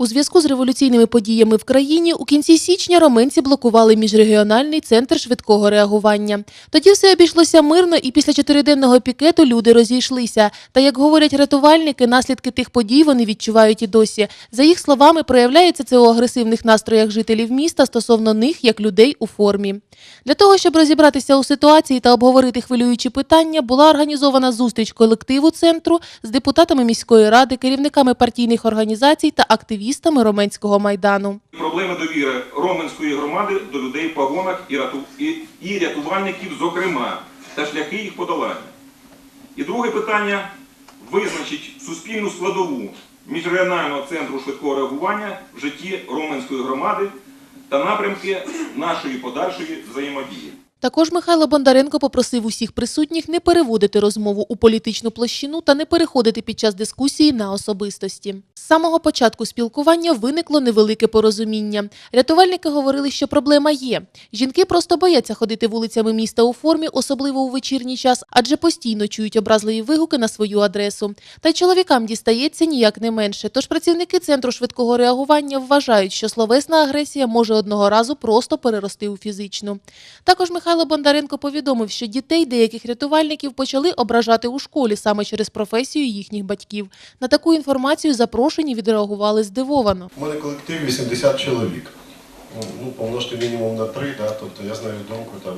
У зв'язку з революційними подіями в країні у кінці січня роменці блокували міжрегіональний центр швидкого реагування. Тоді все обійшлося мирно, і після чотириденного пікету люди розійшлися. Та як говорять рятувальники, наслідки тих подій вони відчувають і досі. За їх словами, проявляється це у агресивних настроях жителів міста стосовно них як людей у формі. Для того, щоб розібратися у ситуації та обговорити хвилюючі питання, була організована зустріч колективу центру з депутатами міської ради, керівниками партійних організацій та активістами Роменського майдану. Проблеми довіри роменської громади до людей в і... і рятувальників, зокрема, та шляхи їх подолання. І друге питання визначить суспільну складову міжрегіонального центру швидкого реагування в житті роменської громади та напрямки нашої подальшої взаємодії. Також Михайло Бондаренко попросив усіх присутніх не переводити розмову у політичну площину та не переходити під час дискусії на особистості. З самого початку спілкування виникло невелике порозуміння. Рятувальники говорили, що проблема є. Жінки просто бояться ходити вулицями міста у формі, особливо у вечірній час, адже постійно чують образливі вигуки на свою адресу. Та й чоловікам дістається ніяк не менше. Тож працівники центру швидкого реагування вважають, що словесна агресія може одного разу просто перерости у фізичну. Також Михайло Бондаренко повідомив, що дітей деяких рятувальників почали ображати у школі саме через професію їхніх батьків. На таку інформацію запрошені відреагували здивовано. У мене колектив 80 чоловік. Ну, Ну, помножте мінімум на 3, да, тобто я знаю думку там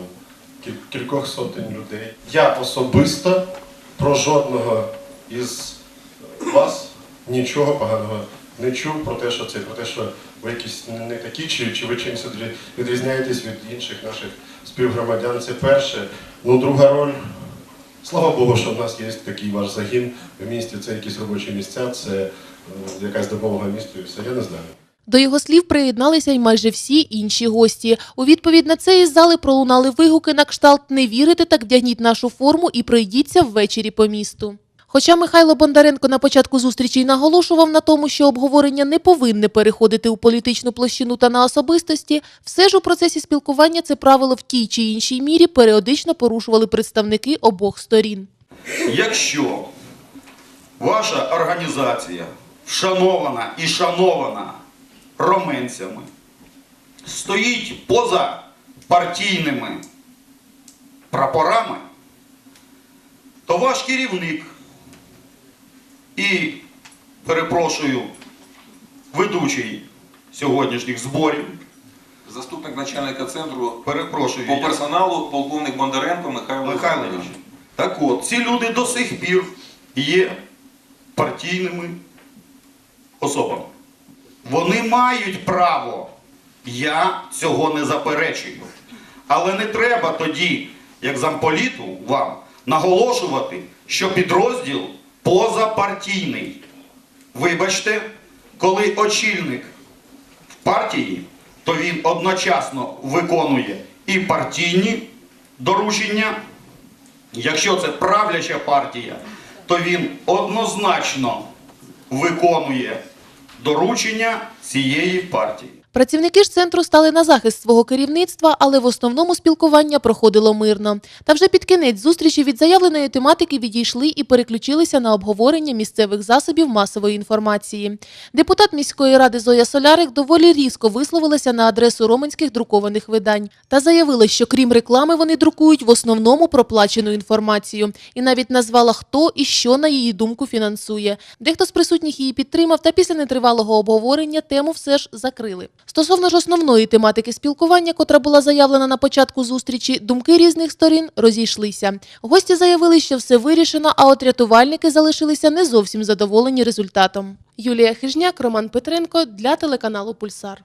кіль- кількох сотень людей. Я особисто про жодного із вас нічого поганого не чув про те, що це, про те, що ви якісь не- такі, чи, чи ви чимось відрізняєтесь від інших наших співгромадян. Це перше. Ну, друга роль. Слава Богу, що в нас є такий ваш загін в місті, це якісь робочі місця, це е, якась допомога місту і все. Я не знаю. До його слів приєдналися й майже всі інші гості. У відповідь на це із зали пролунали вигуки на кшталт «Не вірите, так вдягніть нашу форму і пройдіться ввечері по місту». Хоча Михайло Бондаренко на початку зустрічі й наголошував на тому, що обговорення не повинне переходити у політичну площину та на особистості, все ж у процесі спілкування це правило в тій чи іншій мірі періодично порушували представники обох сторін. Якщо ваша організація вшанована і шанована роменцями, стоїть поза партійними прапорами, то ваш керівник і, перепрошую, ведучий сьогоднішніх зборів, Заступник начальника центру перепрошую, по я- персоналу полковник Бондаренко Михайло Михайлович. Так от, ці люди до сих пір є партійними особами. Вони мають право. Я цього не заперечую. Але не треба тоді, як замполіту, вам наголошувати, що підрозділ позапартійний. Вибачте, коли очільник в партії, то він одночасно виконує і партійні доручення, Якщо це правляча партія, то він однозначно виконує доручення цієї партії. Працівники ж центру стали на захист свого керівництва, але в основному спілкування проходило мирно. Та вже під кінець зустрічі від заявленої тематики відійшли і переключилися на обговорення місцевих засобів масової інформації. Депутат міської ради Зоя Солярик доволі різко висловилася на адресу роменських друкованих видань та заявила, що крім реклами вони друкують в основному проплачену інформацію, і навіть назвала хто і що на її думку фінансує. Дехто з присутніх її підтримав, та після нетривалого обговорення тему все ж закрили. Стосовно ж основної тематики спілкування, котра була заявлена на початку зустрічі, думки різних сторін розійшлися. Гості заявили, що все вирішено, а от рятувальники залишилися не зовсім задоволені результатом. Юлія Хижняк, Роман Петренко для телеканалу Пульсар.